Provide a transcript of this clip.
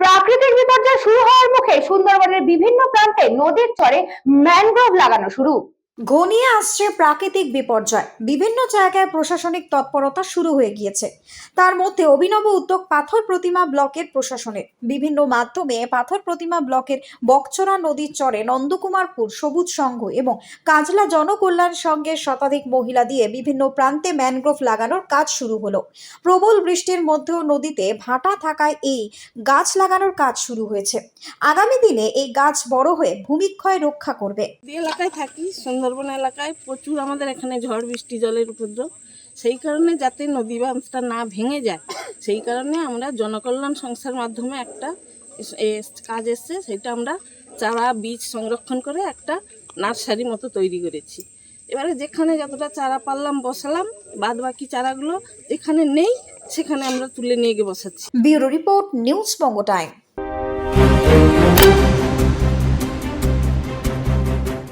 প্রাকৃতিক বিপর্যয় শুরু হওয়ার মুখে সুন্দরবনের বিভিন্ন প্রান্তে নদীর চরে ম্যানগ্রোভ লাগানো শুরু। ঘনিয়ে আসছে প্রাকৃতিক বিপর্যয়। বিভিন্ন জায়গায় প্রশাসনিক তৎপরতা শুরু হয়ে গিয়েছে। তার মধ্যে অভিনব উদ্যোগ পাথর প্রতিমা ব্লকের প্রশাসনের। বিভিন্ন মাধ্যমে পাথর প্রতিমা ব্লকের বকচরা নদীর চরে নন্দকুমারপুর সবুজ সংঘ এবং কাজলা জনকল্যাণ সংঘের শতাধিক মহিলা দিয়ে বিভিন্ন প্রান্তে ম্যানগ্রোভ লাগানোর কাজ শুরু হলো। প্রবল বৃষ্টির মধ্যেও নদীতে ভাটা থাকায় এই গাছ লাগানোর কাজ শুরু হয়েছে। আগামী দিনে এই গাছ বড় হয়ে ভূমিক্ষয় রক্ষা করবে। এলাকায় থাকি সুন্দরবন এলাকায় প্রচুর আমাদের এখানে ঝড়, বৃষ্টি, জলের উপদ্রব। সেই কারণে যাতে নদী বাঁধটা না ভেঙে যায়, সেই কারণে আমরা জনকল্যাণ সংস্থার মাধ্যমে একটা কাজ এসছে, সেটা আমরা চারা, বীজ সংরক্ষণ করে একটা নার্সারি মতো তৈরি করেছি। এবারে যেখানে যতটা চারা পারলাম, বসালাম বাদ বাকি চারাগুলো যেখানে নেই, সেখানে আমরা তুলে নিয়ে গিয়ে বসাচ্ছি। Bureau report, news Banga time.